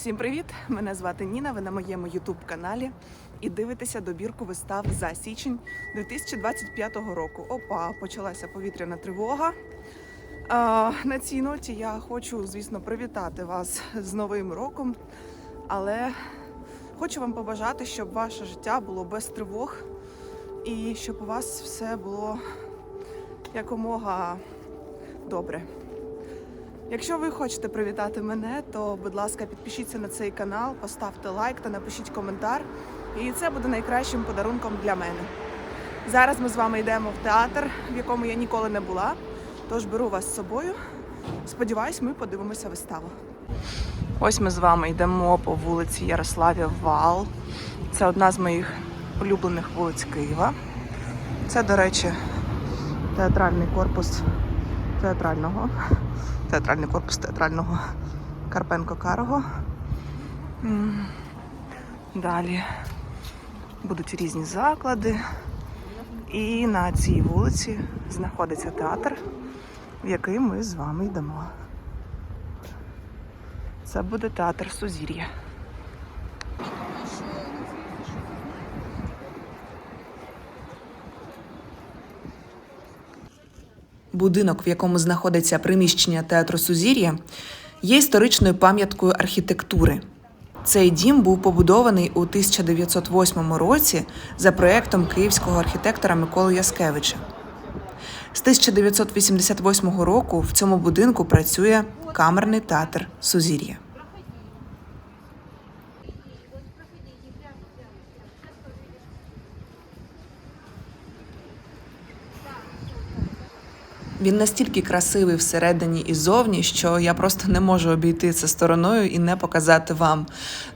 Всім привіт! Мене звати Ніна. Ви на моєму youtube каналі і дивитеся добірку вистав за січень 2025 року. Опа, почалася повітряна тривога. А, на цій ноті я хочу, звісно, привітати вас з Новим роком, але хочу вам побажати, щоб ваше життя було без тривог і щоб у вас все було якомога добре. Якщо ви хочете привітати мене, то будь ласка, підпишіться на цей канал, поставте лайк та напишіть коментар. І це буде найкращим подарунком для мене. Зараз ми з вами йдемо в театр, в якому я ніколи не була. Тож беру вас з собою. Сподіваюсь, ми подивимося виставу. Ось ми з вами йдемо по вулиці Ярославів Вал. Це одна з моїх улюблених вулиць Києва. Це, до речі, театральний корпус театрального театральний корпус театрального Карпенко Карого. Далі будуть різні заклади. І на цій вулиці знаходиться театр, в який ми з вами йдемо. Це буде театр Сузір'я. Будинок, в якому знаходиться приміщення театру Сузір'я, є історичною пам'яткою архітектури. Цей дім був побудований у 1908 році за проєктом київського архітектора Миколи Яскевича. З 1988 року в цьому будинку працює камерний театр Сузір'я. Він настільки красивий всередині і зовні, що я просто не можу обійти це стороною і не показати вам.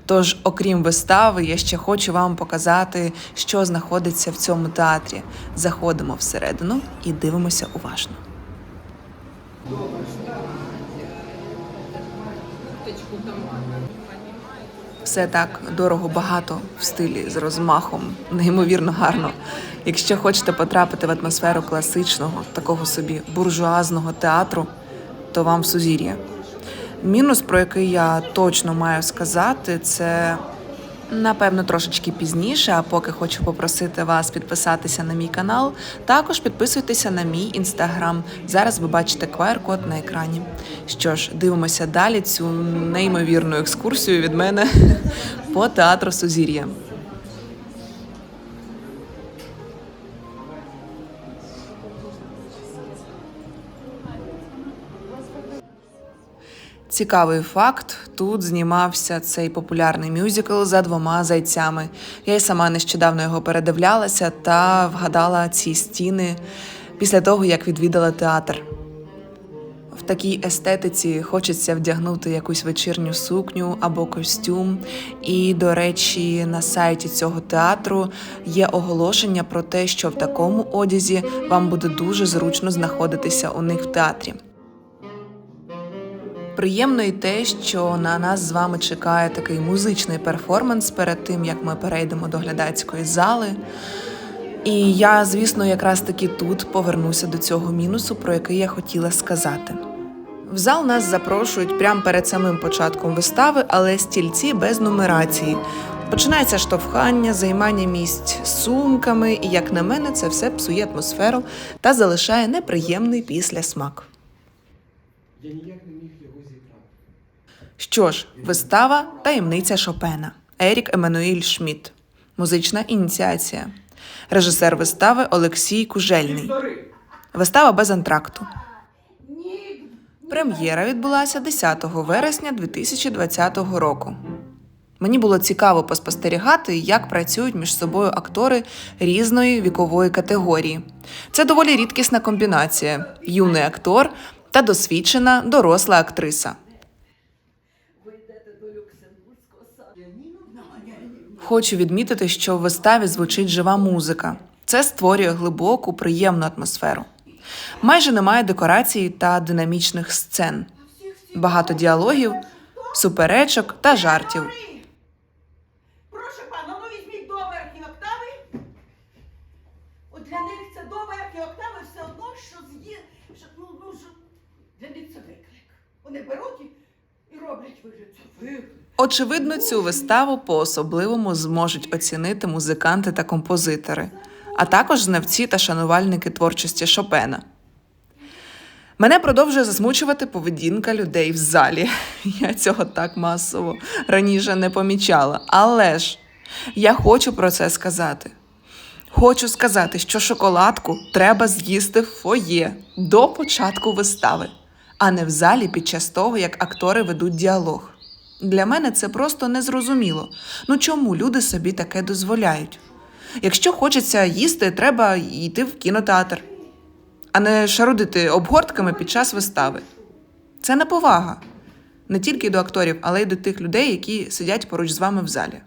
Тож, окрім вистави, я ще хочу вам показати, що знаходиться в цьому театрі. Заходимо всередину і дивимося уважно. Все так дорого багато в стилі з розмахом, неймовірно гарно. Якщо хочете потрапити в атмосферу класичного, такого собі буржуазного театру, то вам сузір'я. Мінус, про який я точно маю сказати, це напевно трошечки пізніше. А поки хочу попросити вас підписатися на мій канал. Також підписуйтеся на мій інстаграм. Зараз ви бачите QR-код на екрані. Що ж, дивимося далі цю неймовірну екскурсію від мене по театру Сузір'я. Цікавий факт: тут знімався цей популярний мюзикл за двома зайцями. Я й сама нещодавно його передивлялася та вгадала ці стіни після того, як відвідала театр. В такій естетиці хочеться вдягнути якусь вечірню сукню або костюм. І, до речі, на сайті цього театру є оголошення про те, що в такому одязі вам буде дуже зручно знаходитися у них в театрі. Приємно і те, що на нас з вами чекає такий музичний перформанс перед тим, як ми перейдемо до глядацької зали. І я, звісно, якраз таки тут повернуся до цього мінусу, про який я хотіла сказати. В зал нас запрошують прямо перед самим початком вистави, але стільці без нумерації. Починається штовхання, займання місць сумками, і, як на мене, це все псує атмосферу та залишає неприємний післясмак. Я ніяк не міг. Що ж, вистава Таємниця Шопена Ерік Еммануїль Шмідт. Музична ініціація. Режисер вистави Олексій Кужельний. Вистава без антракту. Прем'єра відбулася 10 вересня 2020 року. Мені було цікаво поспостерігати, як працюють між собою актори різної вікової категорії. Це доволі рідкісна комбінація: юний актор та досвідчена доросла актриса. Хочу відмітити, що в виставі звучить жива музика. Це створює глибоку, приємну атмосферу. Майже немає декорацій та динамічних сцен, багато діалогів, суперечок та жартів. Прошу пана, ну візьміть до октави. От для них це до октави все одно, що. Що, ну, ну, що... Для них це виклик. Вони беруть і, і роблять вигляд. Це виклик. Очевидно, цю виставу по-особливому зможуть оцінити музиканти та композитори, а також знавці та шанувальники творчості Шопена. Мене продовжує засмучувати поведінка людей в залі. Я цього так масово раніше не помічала. Але ж я хочу про це сказати. Хочу сказати, що шоколадку треба з'їсти в фоє до початку вистави, а не в залі під час того, як актори ведуть діалог. Для мене це просто незрозуміло. Ну чому люди собі таке дозволяють? Якщо хочеться їсти, треба йти в кінотеатр, а не шарудити обгортками під час вистави. Це неповага не тільки до акторів, але й до тих людей, які сидять поруч з вами в залі.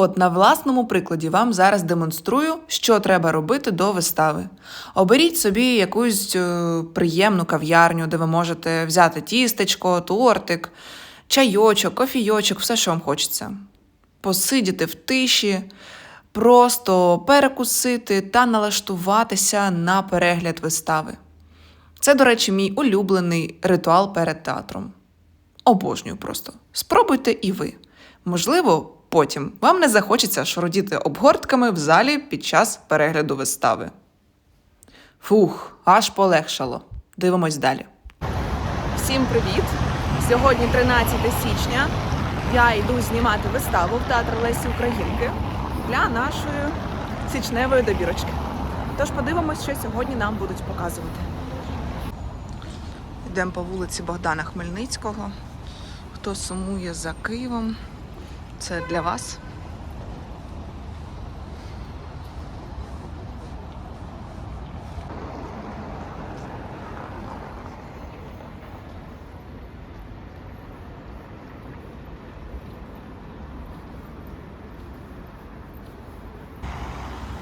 От на власному прикладі вам зараз демонструю, що треба робити до вистави. Оберіть собі якусь е, приємну кав'ярню, де ви можете взяти тістечко, тортик, чайочок, кофійочок, все, що вам хочеться. Посидіти в тиші, просто перекусити та налаштуватися на перегляд вистави. Це, до речі, мій улюблений ритуал перед театром. Обожнюю просто. Спробуйте і ви. Можливо, потім вам не захочеться шарудіти обгортками в залі під час перегляду вистави. Фух, аж полегшало. Дивимось далі. Всім привіт! Сьогодні 13 січня. Я йду знімати виставу в театр Лесі Українки для нашої січневої добірочки. Тож подивимось, що сьогодні нам будуть показувати. Йдемо по вулиці Богдана Хмельницького. Хто сумує за Києвом, це для вас.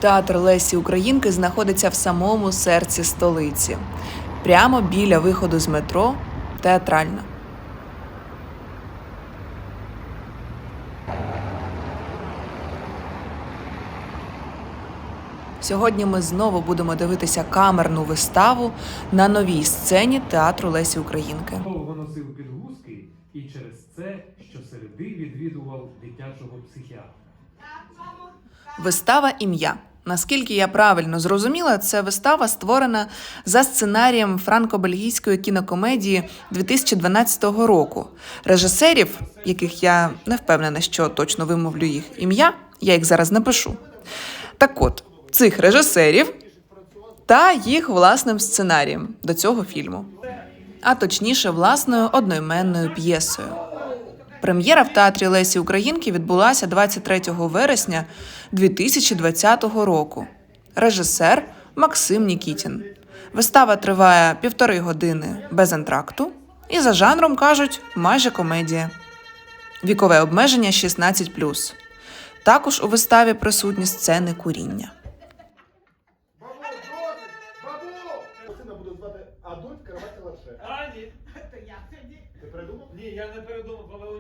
Театр Лесі Українки знаходиться в самому серці столиці, прямо біля виходу з метро театральна. Сьогодні ми знову будемо дивитися камерну виставу на новій сцені театру Лесі Українки. Довго носив підгузки і через це щосереди відвідував дитячого психіатра. Вистава ім'я. Наскільки я правильно зрозуміла, це вистава створена за сценарієм франко-бельгійської кінокомедії 2012 року. Режисерів, яких я не впевнена, що точно вимовлю їх ім'я, я їх зараз напишу. Так от, цих режисерів та їх власним сценарієм до цього фільму, а точніше, власною одноіменною п'єсою. Прем'єра в театрі Лесі Українки відбулася 23 вересня 2020 року. Режисер Максим Нікітін. Вистава триває півтори години без антракту, і за жанром кажуть майже комедія. Вікове обмеження 16+. Також у виставі присутні сцени куріння. Бабу, досить! Бабу! Сина буду звати Адольф Каравати Ларше. Ані. То як тоді? Ти придумав? Ні, я не передумав, але у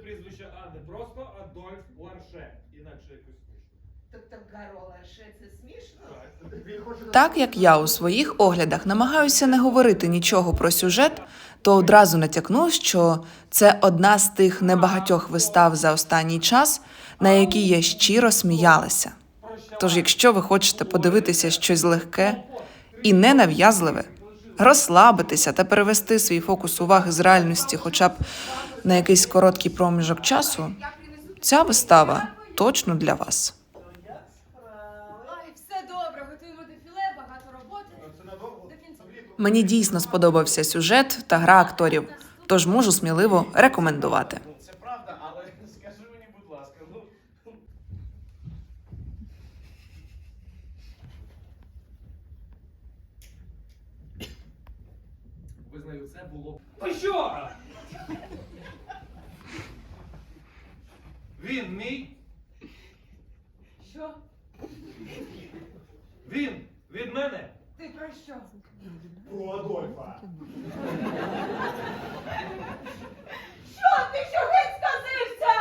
нього не прізвища Анни. Просто Адольф Ларше. Інакше якось смішно. Тобто Гарола ще це смішно? Так як я у своїх оглядах намагаюся не говорити нічого про сюжет, то одразу натякну, що це одна з тих небагатьох вистав за останній час, на які я щиро сміялася. Тож, якщо ви хочете подивитися щось легке і ненав'язливе, розслабитися та перевести свій фокус уваги з реальності хоча б на якийсь короткий проміжок часу, ця вистава точно для вас. Мені дійсно сподобався сюжет та гра акторів, тож можу сміливо рекомендувати. Це правда, але скажи мені, будь ласка, ну. Визнаю, це було. Що? Він мій. Що? Він від мене. Ти про що? Про Адольфа. Що ти що геть сказився?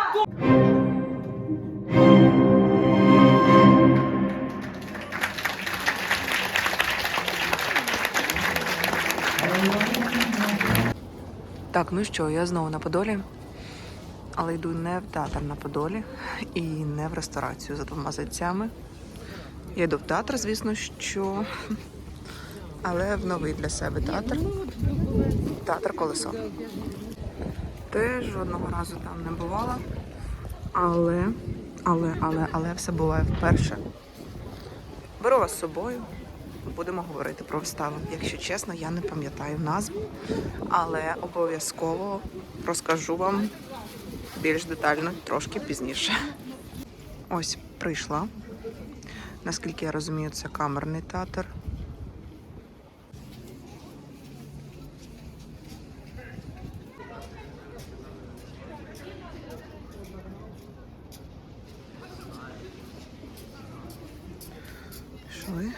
Так, ну що, я знову на Подолі. Але йду не в театр на Подолі і не в ресторацію за двома зайцями. Я йду в театр, звісно, що. Але в новий для себе театр. Театр колесо. Теж жодного разу там не бувала. Але, але, але, але все буває вперше. Беру вас з собою. Будемо говорити про виставу. Якщо чесно, я не пам'ятаю назву, але обов'язково розкажу вам більш детально трошки пізніше. Ось прийшла. Наскільки я розумію, це камерний театр. Пішли.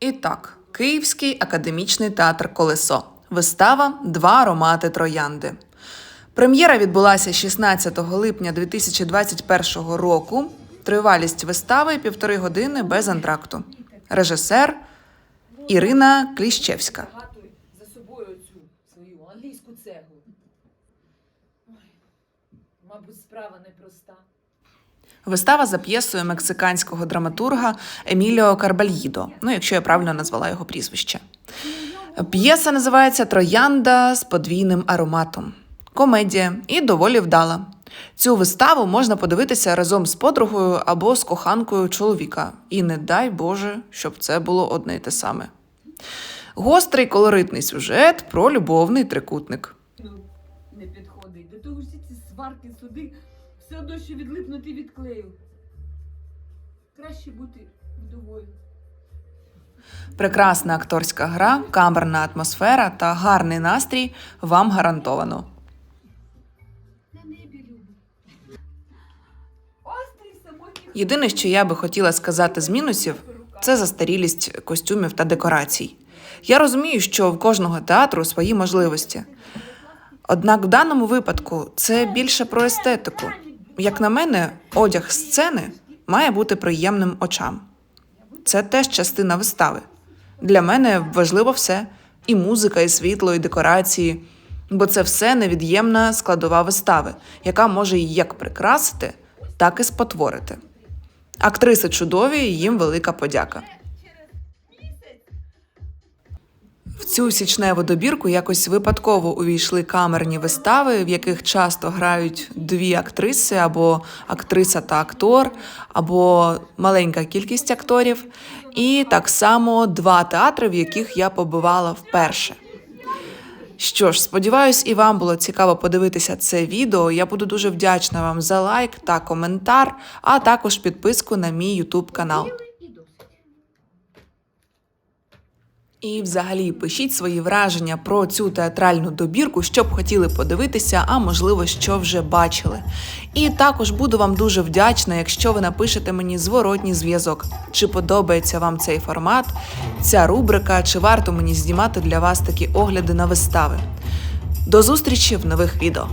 І так, Київський академічний театр Колесо. Вистава Два аромати троянди. Прем'єра відбулася 16 липня 2021 року. Тривалість вистави півтори години без антракту. Режисер Ірина Кліщевська. Вистава за п'єсою мексиканського драматурга Еміліо Карбальїдо. Ну, якщо я правильно назвала його прізвище. П'єса називається Троянда з подвійним ароматом. Комедія і доволі вдала. Цю виставу можна подивитися разом з подругою або з коханкою чоловіка. І не дай Боже, щоб це було одне й те саме. Гострий колоритний сюжет про любовний трикутник. Ну, не підходить. До того ж ці сварки, суди, все одно, що відлипнути від клею. Краще бути вдовою. Прекрасна акторська гра, камерна атмосфера та гарний настрій вам гарантовано. Єдине, що я би хотіла сказати з мінусів, це застарілість костюмів та декорацій. Я розумію, що в кожного театру свої можливості. Однак в даному випадку це більше про естетику. Як на мене, одяг сцени має бути приємним очам. Це теж частина вистави. Для мене важливо все: і музика, і світло, і декорації, бо це все невід'ємна складова вистави, яка може як прикрасити, так і спотворити. Актриси чудові, їм велика подяка. В цю січневу добірку якось випадково увійшли камерні вистави, в яких часто грають дві актриси, або актриса та актор, або маленька кількість акторів, і так само два театри, в яких я побувала вперше. Що ж, сподіваюсь, і вам було цікаво подивитися це відео. Я буду дуже вдячна вам за лайк та коментар, а також підписку на мій YouTube канал. І взагалі пишіть свої враження про цю театральну добірку, що б хотіли подивитися, а можливо, що вже бачили. І також буду вам дуже вдячна, якщо ви напишете мені зворотній зв'язок, чи подобається вам цей формат, ця рубрика, чи варто мені знімати для вас такі огляди на вистави. До зустрічі в нових відео.